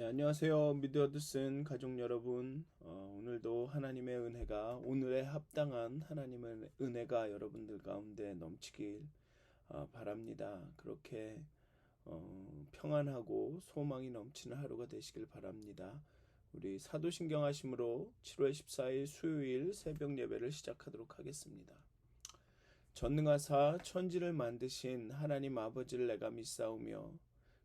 네, 안녕하세요. 미드어드슨 가족 여러분. 어, 오늘도 하나님의 은혜가 오늘에 합당한 하나님의 은혜가 여러분들 가운데 넘치길 어, 바랍니다. 그렇게 어, 평안하고 소망이 넘치는 하루가 되시길 바랍니다. 우리 사도신경 하심으로 7월 14일 수요일 새벽 예배를 시작하도록 하겠습니다. 전능하사 천지를 만드신 하나님 아버지를 내가 믿사오며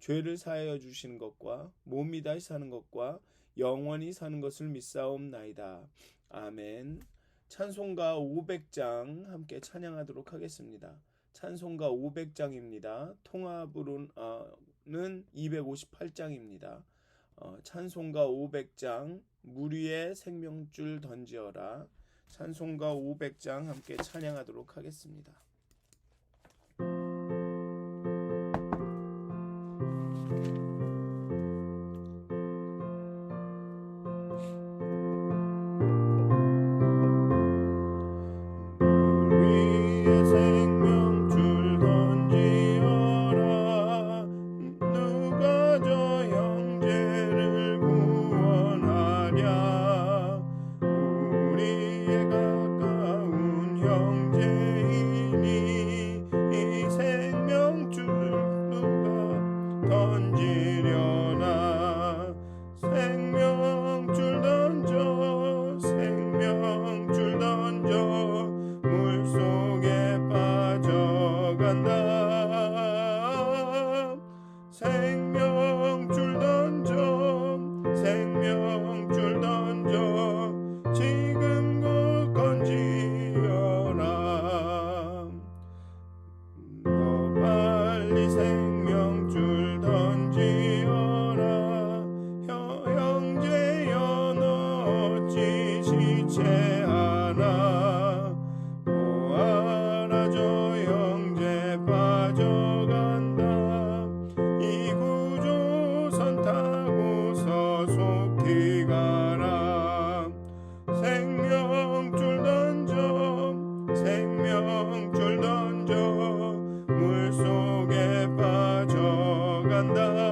죄를 사하여 주시는 것과 몸이 다시 사는 것과 영원히 사는 것을 믿사옵나이다. 아멘. 찬송가 500장 함께 찬양하도록 하겠습니다. 찬송가 500장입니다. 통합으로는 258장입니다. 어, 찬송가 500장 물 위에 생명줄 던지어라. 찬송가 500장 함께 찬양하도록 하겠습니다. 속에 빠져간다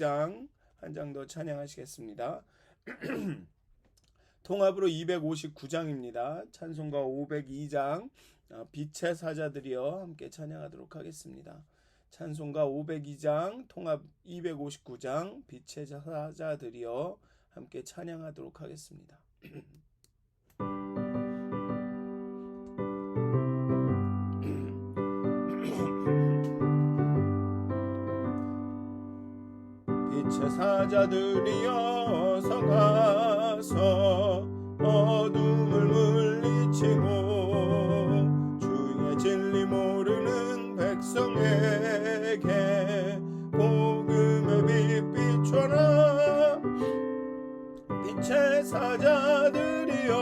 502장 한 장 더 찬양하시겠습니다. 통합으로 259장입니다. 찬송가 502장 아, 빛의 사자들이여 함께 찬양하도록 하겠습니다. 찬송가 502장, 통합 259장, 빛의 사자들이여 함께 찬양하도록 하겠습니다. 사자들이여 서 가서 어둠을 물리치고 주의 진리 모르는 백성에게 복음의 빛 비춰라 빛의 사자들이여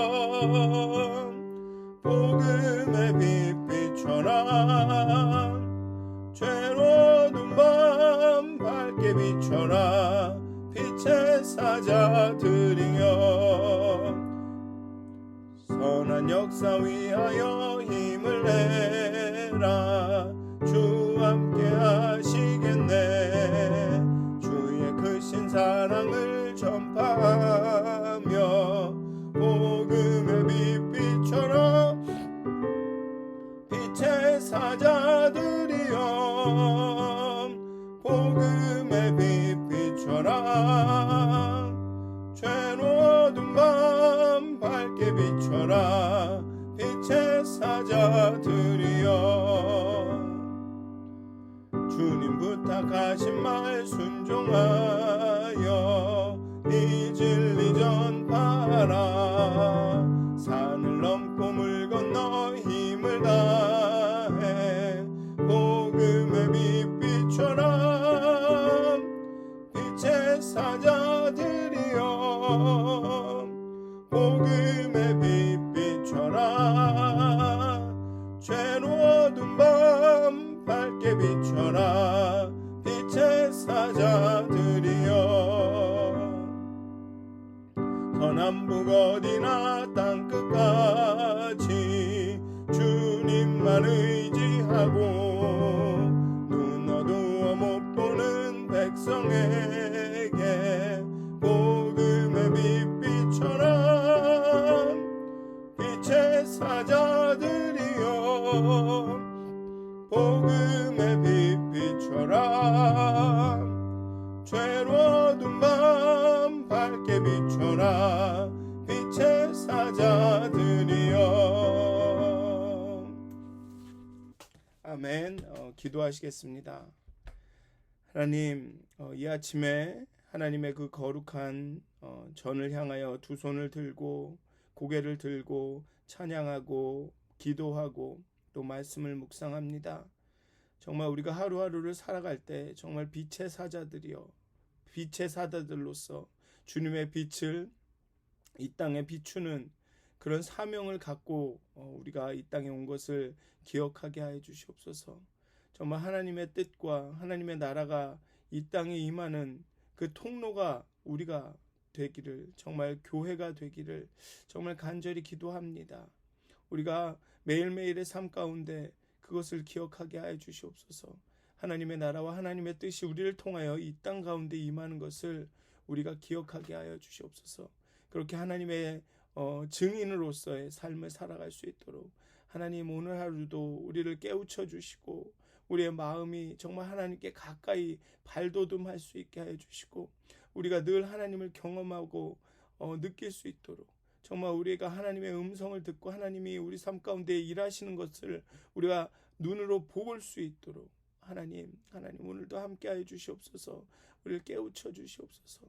복음의 빛 비춰라 죄로운 밤 밝게 비춰라 사자들이여 선한 역사 위하여 힘을 내 부탁하신 말 순종하 기도하시겠습니다 하나님 어, 이 아침에 하나님의 그 거룩한 어, 전을 향하여 두 손을 들고 고개를 들고 찬양하고 기도하고 또 말씀을 묵상합니다. 정말 우리가 하루하루를 살아갈 때 정말 빛의 사자들이여 빛의 사자들로서 주님의 빛을 이 땅에 비추는 그런 사명을 갖고 어, 우리가 이 땅에 온 것을 기억하게 하여 주시옵소서. 정말 하나님의 뜻과 하나님의 나라가 이 땅에 임하는 그 통로가 우리가 되기를 정말 교회가 되기를 정말 간절히 기도합니다. 우리가 매일매일의 삶 가운데 그것을 기억하게 하여 주시옵소서. 하나님의 나라와 하나님의 뜻이 우리를 통하여 이 땅 가운데 임하는 것을 우리가 기억하게 하여 주시옵소서. 그렇게 하나님의 어, 증인으로서의 삶을 살아갈 수 있도록 하나님 오늘 하루도 우리를 깨우쳐 주시고 우리의 마음이 정말 하나님께 가까이 발돋움할 수 있게 하여 주시고 우리가 늘 하나님을 경험하고 어, 느낄 수 있도록 정말 우리가 하나님의 음성을 듣고 하나님이 우리 삶 가운데 일하시는 것을 우리가 눈으로 볼 수 있도록 하나님 하나님 오늘도 함께하여 주시옵소서. 우리를 깨우쳐 주시옵소서.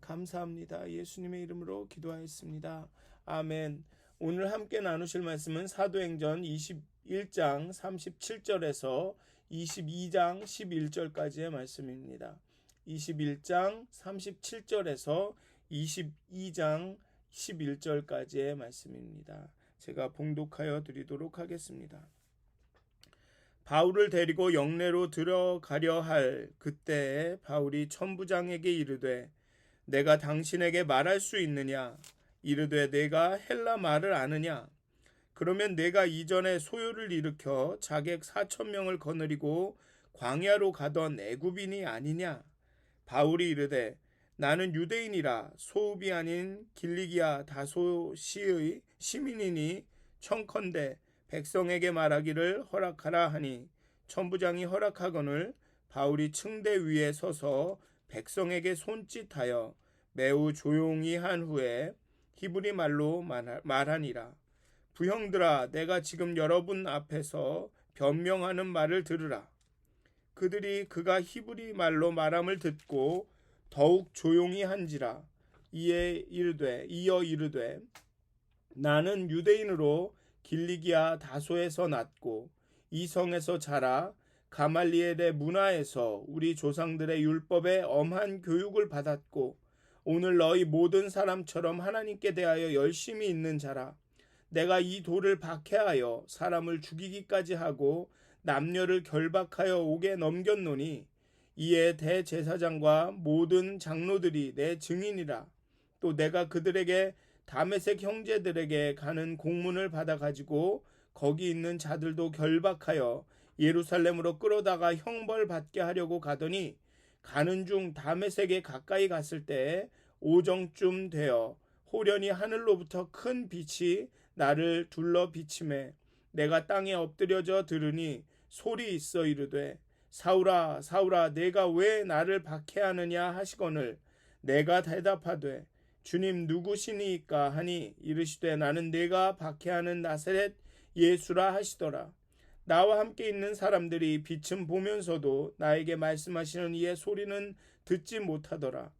감사합니다. 예수님의 이름으로 기도하였습니다. 아멘. 오늘 함께 나누실 말씀은 사도행전 21장 37절에서 22장 11절까지의 말씀입니다. 21장 37절에서 22장 11절까지의 말씀입니다. 제가 봉독하여 드리도록 하겠습니다. 바울을 데리고 영내로 들어가려 할 그때에 바울이 천부장에게 이르되 내가 당신에게 말할 수 있느냐 이르되 내가 헬라 말을 아느냐 그러면 내가 이전에 소요를 일으켜 자객 4천 명을 거느리고 광야로 가던 애굽인이 아니냐? 바울이 이르되 나는 유대인이라 소읍이 아닌 길리기아 다소시의 시민이니 청컨대 백성에게 말하기를 허락하라 하니 천부장이 허락하거늘 바울이 층대 위에 서서 백성에게 손짓하여 매우 조용히 한 후에 히브리 말로 말하니라 부형들아 내가 지금 여러분 앞에서 변명하는 말을 들으라. 그들이 그가 히브리 말로 말함을 듣고 더욱 조용히 한지라. 이에 이르되 이어 이르되 나는 유대인으로 길리기아 다소에서 났고 이 성에서 자라 가말리엘의 문화에서 우리 조상들의 율법에 엄한 교육을 받았고 오늘 너희 모든 사람처럼 하나님께 대하여 열심히 있는 자라 내가 이 돌을 박해하여 사람을 죽이기까지 하고 남녀를 결박하여 옥에 넘겼노니 이에 대제사장과 모든 장로들이 내 증인이라. 또 내가 그들에게 다메색 형제들에게 가는 공문을 받아 가지고 거기 있는 자들도 결박하여 예루살렘으로 끌어다가 형벌 받게 하려고 가더니 가는 중 다메색에 가까이 갔을 때 오정쯤 되어 호련히 하늘로부터 큰 빛이 나를 둘러 비침해 내가 땅에 엎드려져 들으니 소리 있어 이르되 사울아 사울아 내가 왜 나를 박해하느냐 하시거늘 내가 대답하되 주님 누구시니까 하니 이르시되 나는 내가 박해하는 나사렛 예수라 하시더라. 나와 함께 있는 사람들이 빛은 보면서도 나에게 말씀하시는 이의 소리는 듣지 못하더라.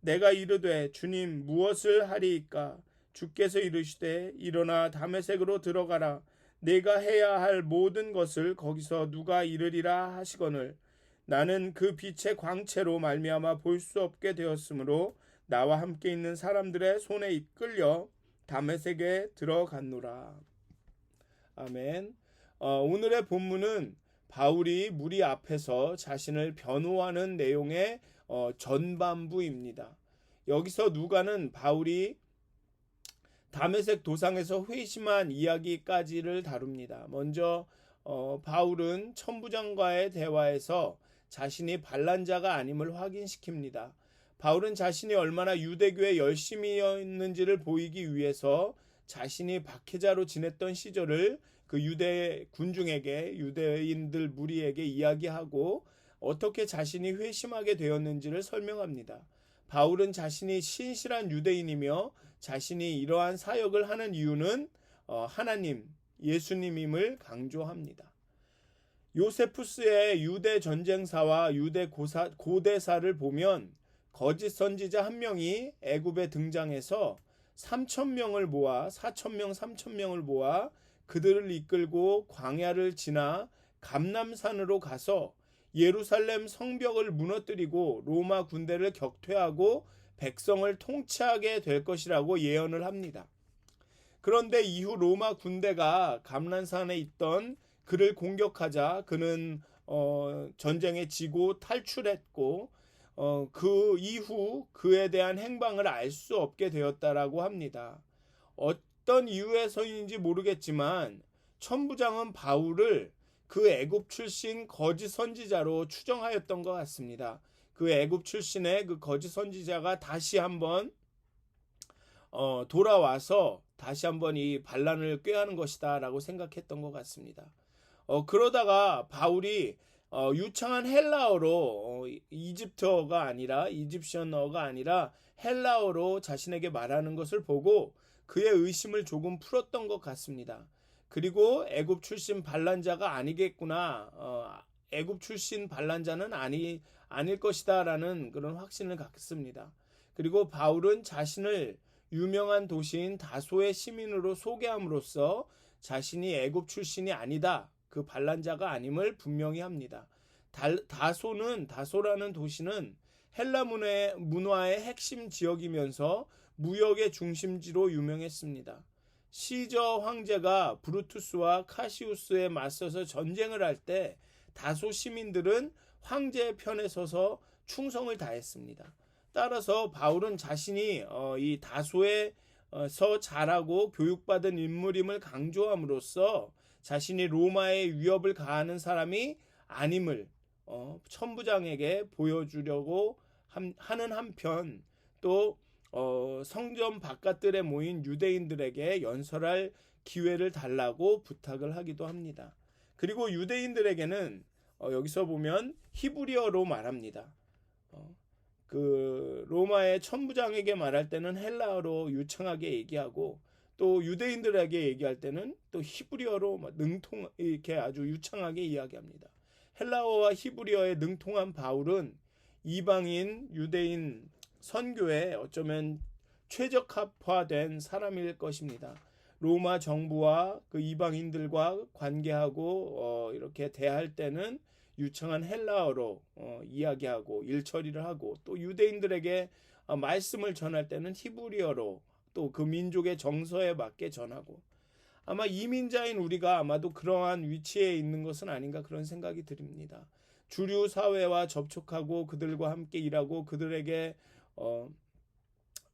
내가 이르되 주님 무엇을 하리이까 주께서 이르시되 일어나 담에색으로 들어가라 내가 해야 할 모든 것을 거기서 누가 이르리라 하시거늘 나는 그 빛의 광채로 말미암아 볼 수 없게 되었으므로 나와 함께 있는 사람들의 손에 이끌려 담에색에 들어갔노라. 아멘. 어, 오늘의 본문은 바울이 무리 앞에서 자신을 변호하는 내용의 어, 전반부입니다. 여기서 누가는 바울이 담에색 도상에서 회심한 이야기까지를 다룹니다. 먼저 어, 바울은 천부장과의 대화에서 자신이 반란자가 아님을 확인시킵니다. 바울은 자신이 얼마나 유대교에 열심히였는지를 보이기 위해서 자신이 박해자로 지냈던 시절을 그 유대 군중에게 유대인들 무리에게 이야기하고 어떻게 자신이 회심하게 되었는지를 설명합니다. 바울은 자신이 신실한 유대인이며 자신이 이러한 사역을 하는 이유는 어, 하나님, 예수님임을 강조합니다. 요세푸스의 유대 전쟁사와 유대 고사, 고대사를 보면 거짓 선지자 한 명이 애굽에 등장해서 3천 명을 모아 4천 명, 3천 명을 모아 그들을 이끌고 광야를 지나 감남산으로 가서 예루살렘 성벽을 무너뜨리고 로마 군대를 격퇴하고 백성을 통치하게 될 것이라고 예언을 합니다. 그런데 이후 로마 군대가 감란산에 있던 그를 공격하자 그는 어, 전쟁에 지고 탈출했고 어, 그 이후 그에 대한 행방을 알 수 없게 되었다라고 합니다. 어떤 이유에서인지 모르겠지만 천부장은 바울을 그 애굽 출신 거짓 선지자로 추정하였던 것 같습니다. 그 애굽 출신의 그 거짓 선지자가 다시 한번 어, 돌아와서 다시 한번 이 반란을 꾀하는 것이다라고 생각했던 것 같습니다. 어, 그러다가 바울이 어, 유창한 헬라어로 어, 이집트어가 아니라 이집션어가 아니라 헬라어로 자신에게 말하는 것을 보고 그의 의심을 조금 풀었던 것 같습니다. 그리고 애굽 출신 반란자가 아니겠구나. 어, 애굽 출신 반란자는 아니 아닐 것이다라는 그런 확신을 갖습니다. 그리고 바울은 자신을 유명한 도시인 다소의 시민으로 소개함으로써 자신이 애굽 출신이 아니다. 그 반란자가 아님을 분명히 합니다. 다 소는 다소라는 도시는 헬라 문화의 핵심 지역이면서 무역의 중심지로 유명했습니다. 시저 황제가 브루투스와 카시우스에 맞서서 전쟁을 할 때 다소 시민들은 황제의 편에 서서 충성을 다했습니다. 따라서 바울은 자신이 어, 이 다소에서 자라고 교육받은 인물임을 강조함으로써 자신이 로마의 위협을 가하는 사람이 아님을 어, 천부장에게 보여주려고 하는 한편 또 어, 성전 바깥들에 모인 유대인들에게 연설할 기회를 달라고 부탁을 하기도 합니다. 그리고 유대인들에게는 어, 여기서 보면 히브리어로 말합니다. 어, 그 로마의 천부장에게 말할 때는 헬라어로 유창하게 얘기하고 또 유대인들에게 얘기할 때는 또 히브리어로 막 능통 이렇게 아주 유창하게 이야기합니다. 헬라어와 히브리어에 능통한 바울은 이방인 유대인 선교에 어쩌면 최적화된 사람일 것입니다. 로마 정부와 그 이방인들과 관계하고 어, 이렇게 대할 때는 유창한 헬라어로 어, 이야기하고 일처리를 하고 또 유대인들에게 어, 말씀을 전할 때는 히브리어로 또 그 민족의 정서에 맞게 전하고 아마 이민자인 우리가 아마도 그러한 위치에 있는 것은 아닌가 그런 생각이 듭니다. 주류 사회와 접촉하고 그들과 함께 일하고 그들에게 어,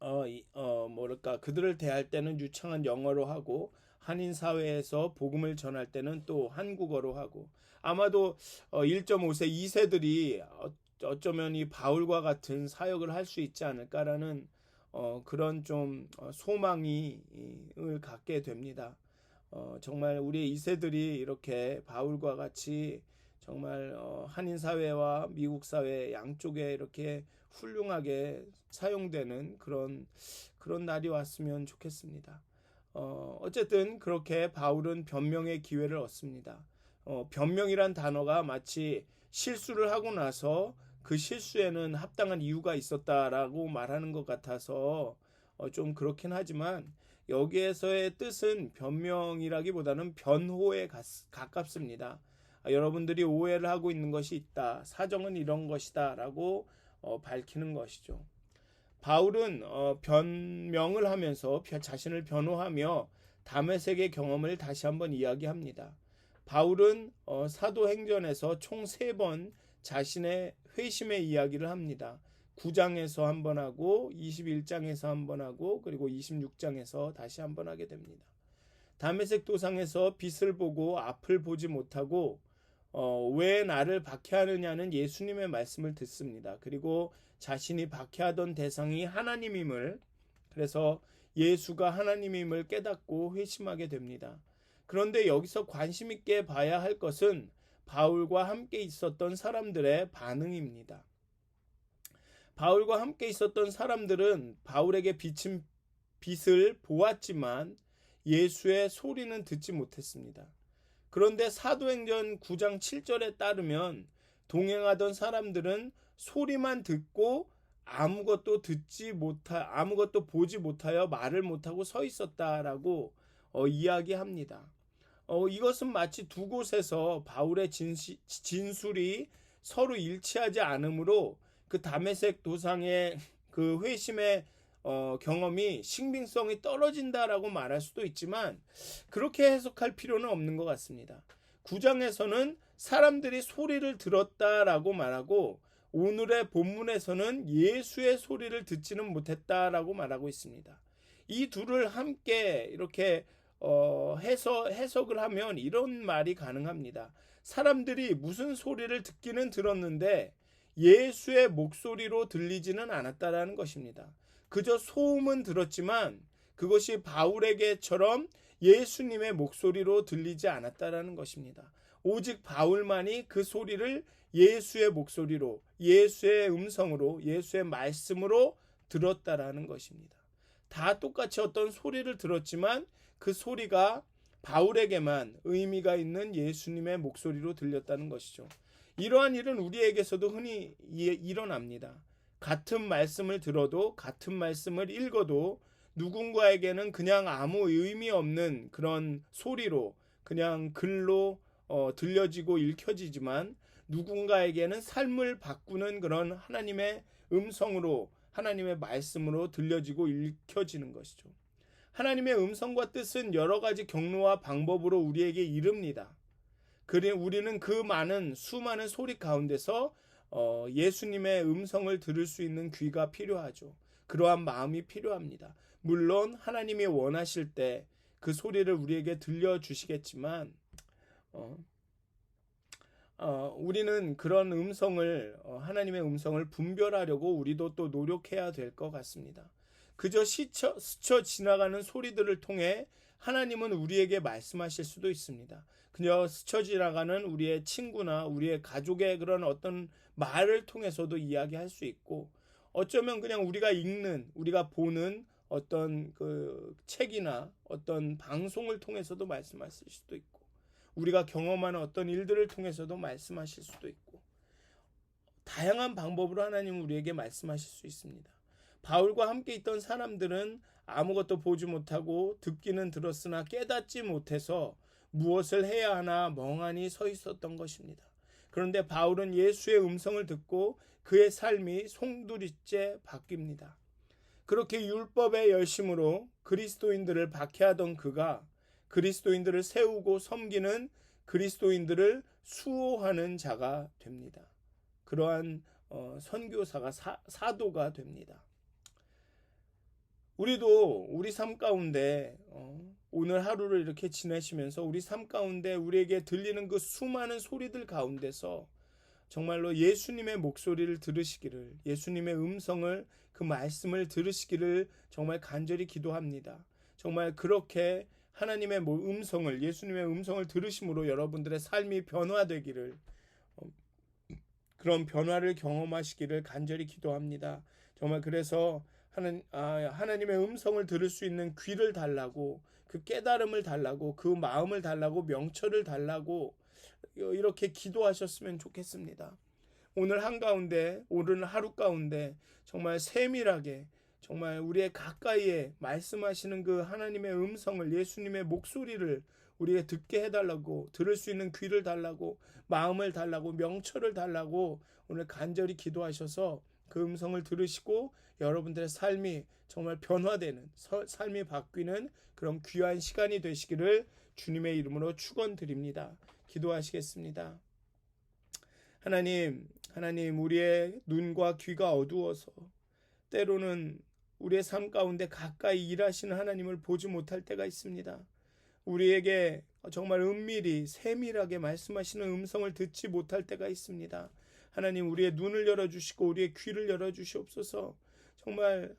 어, 이- 어, 뭐랄까 그들을 대할 때는 유창한 영어로 하고 한인 사회에서 복음을 전할 때는 또 한국어로 하고 아마도 어, 1.5세 2세들이 어, 어쩌면 이 바울과 같은 사역을 할 수 있지 않을까라는 어, 그런 좀 어, 소망이 이- 을 갖게 됩니다. 어, 정말 우리 2세들이 이렇게 바울과 같이 정말 어, 한인 사회와 미국 사회 양쪽에 이렇게 훌륭하게 사용되는 그런 그런 날이 왔으면 좋겠습니다. 어, 어쨌든 그렇게 바울은 변명의 기회를 얻습니다. 어, 변명이란 단어가 마치 실수를 하고 나서 그 실수에는 합당한 이유가 있었다라고 말하는 것 같아서 어, 좀 그렇긴 하지만 여기에서의 뜻은 변명이라기보다는 변호에 가, 가깝습니다. 아, 여러분들이 오해를 하고 있는 것이 있다. 사정은 이런 것이다 라고 어, 밝히는 것이죠. 바울은 어, 변명을 하면서 벼- 자신을 변호하며 다메섹의 경험을 다시 한번 이야기합니다. 바울은 어, 사도행전에서 총 세 번 자신의 회심의 이야기를 합니다. 9장에서 한 번 하고 21장에서 한 번 하고 그리고 26장에서 다시 한 번 하게 됩니다. 다메섹 도상에서 빛을 보고 앞을 보지 못하고 어, 왜 나를 박해하느냐는 예수님의 말씀을 듣습니다. 그리고 자신이 박해하던 대상이 하나님임을 그래서 예수가 하나님임을 깨닫고 회심하게 됩니다. 그런데 여기서 관심 있게 봐야 할 것은 바울과 함께 있었던 사람들의 반응입니다. 바울과 함께 있었던 사람들은 바울에게 비친 빛을 보았지만 예수의 소리는 듣지 못했습니다. 그런데 사도행전 9장 7절에 따르면 동행하던 사람들은 소리만 듣고 아무것도 듣지 못하 아무것도 보지 못하여 말을 못하고 서 있었다라고 어, 이야기합니다. 어, 이것은 마치 두 곳에서 바울의 진시, 진술이 서로 일치하지 않으므로 그 다메섹 도상의 그 회심의 어, 경험이 신빙성이 떨어진다라고 말할 수도 있지만 그렇게 해석할 필요는 없는 것 같습니다. 9장에서는 사람들이 소리를 들었다라고 말하고 오늘의 본문에서는 예수의 소리를 듣지는 못했다라고 말하고 있습니다. 이 둘을 함께 이렇게 어, 해서 해석을 하면 이런 말이 가능합니다. 사람들이 무슨 소리를 듣기는 들었는데 예수의 목소리로 들리지는 않았다라는 것입니다. 그저 소음은 들었지만 그것이 바울에게처럼 예수님의 목소리로 들리지 않았다라는 것입니다. 오직 바울만이 그 소리를 예수의 목소리로, 예수의 음성으로, 예수의 말씀으로 들었다라는 것입니다. 다 똑같이 어떤 소리를 들었지만 그 소리가 바울에게만 의미가 있는 예수님의 목소리로 들렸다는 것이죠. 이러한 일은 우리에게서도 흔히 일어납니다. 같은 말씀을 들어도 같은 말씀을 읽어도 누군가에게는 그냥 아무 의미 없는 그런 소리로 그냥 글로 어, 들려지고 읽혀지지만 누군가에게는 삶을 바꾸는 그런 하나님의 음성으로 하나님의 말씀으로 들려지고 읽혀지는 것이죠. 하나님의 음성과 뜻은 여러 가지 경로와 방법으로 우리에게 이릅니다. 그래 우리는 그 많은 수많은 소리 가운데서 어, 예수님의 음성을 들을 수 있는 귀가 필요하죠. 그러한 마음이 필요합니다. 물론 하나님이 원하실 때 그 소리를 우리에게 들려 주시겠지만 어, 어, 우리는 그런 음성을 어, 하나님의 음성을 분별하려고 우리도 또 노력해야 될 것 같습니다. 그저 스쳐, 스쳐 지나가는 소리들을 통해 하나님은 우리에게 말씀하실 수도 있습니다. 그냥 스쳐 지나가는 우리의 친구나 우리의 가족의 그런 어떤 말을 통해서도 이야기할 수 있고 어쩌면 그냥 우리가 읽는 우리가 보는 어떤 그 책이나 어떤 방송을 통해서도 말씀하실 수도 있고 우리가 경험하는 어떤 일들을 통해서도 말씀하실 수도 있고 다양한 방법으로 하나님은 우리에게 말씀하실 수 있습니다. 바울과 함께 있던 사람들은 아무것도 보지 못하고 듣기는 들었으나 깨닫지 못해서 무엇을 해야 하나 멍하니 서 있었던 것입니다. 그런데 바울은 예수의 음성을 듣고 그의 삶이 송두리째 바뀝니다. 그렇게 율법의 열심으로 그리스도인들을 박해하던 그가 그리스도인들을 세우고 섬기는 그리스도인들을 수호하는 자가 됩니다. 그러한 어, 선교사가 사, 사도가 됩니다. 우리도 우리 삶 가운데 어, 오늘 하루를 이렇게 지내시면서 우리 삶 가운데 우리에게 들리는 그 수많은 소리들 가운데서 정말로 예수님의 목소리를 들으시기를 예수님의 음성을 그 말씀을 들으시기를 정말 간절히 기도합니다. 정말 그렇게 하나님의 뭐 음성을 예수님의 음성을 들으심으로 여러분들의 삶이 변화되기를 어, 그런 변화를 경험하시기를 간절히 기도합니다. 정말 그래서 하나님, 아, 하나님의 음성을 들을 수 있는 귀를 달라고 그 깨달음을 달라고 그 마음을 달라고 명철을 달라고 이렇게 기도하셨으면 좋겠습니다. 오늘 한가운데 오늘 하루 가운데 정말 세밀하게 정말 우리의 가까이에 말씀하시는 그 하나님의 음성을 예수님의 목소리를 우리가 듣게 해달라고 들을 수 있는 귀를 달라고 마음을 달라고 명철을 달라고 오늘 간절히 기도하셔서 그 음성을 들으시고 여러분들의 삶이 정말 변화되는 삶이 바뀌는 그런 귀한 시간이 되시기를 주님의 이름으로 축원드립니다. 기도하시겠습니다. 하나님, 하나님 우리의 눈과 귀가 어두워서 때로는 우리의 삶 가운데 가까이 일하시는 하나님을 보지 못할 때가 있습니다. 우리에게 정말 은밀히 세밀하게 말씀하시는 음성을 듣지 못할 때가 있습니다. 하나님 우리의 눈을 열어 주시고 우리의 귀를 열어 주시옵소서. 정말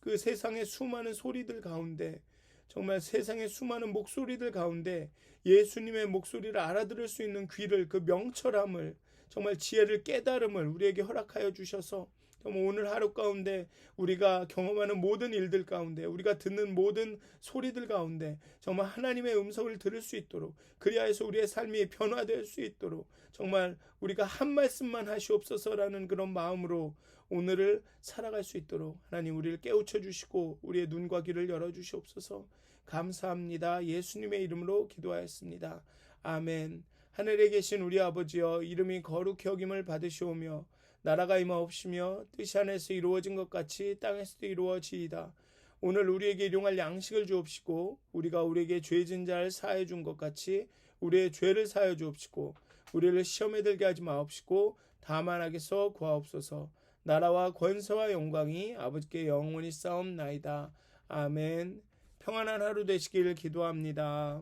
그 세상의 수많은 소리들 가운데 정말 세상의 수많은 목소리들 가운데 예수님의 목소리를 알아들을 수 있는 귀를 그 명철함을 정말 지혜를 깨달음을 우리에게 허락하여 주셔서 오늘 하루 가운데 우리가 경험하는 모든 일들 가운데 우리가 듣는 모든 소리들 가운데 정말 하나님의 음성을 들을 수 있도록 그리하여서 우리의 삶이 변화될 수 있도록 정말 우리가 한 말씀만 하시옵소서라는 그런 마음으로 오늘을 살아갈 수 있도록 하나님 우리를 깨우쳐 주시고 우리의 눈과 귀를 열어 주시옵소서 감사합니다. 예수님의 이름으로 기도하였습니다. 아멘. 하늘에 계신 우리 아버지여 이름이 거룩히 여김을 받으시오며 나라가 임하옵시며 뜻이 하늘에서 이루어진 것 같이 땅에서도 이루어지이다. 오늘 우리에게 일용할 양식을 주옵시고 우리가 우리에게 죄진 자를 사해 준 것 같이 우리의 죄를 사해 주옵시고 우리를 시험에 들게 하지 마옵시고 다만 하게서 구하옵소서. 나라와 권세와 영광이 아버지께 영원히 싸움나이다. 아멘. 평안한 하루 되시길 기도합니다.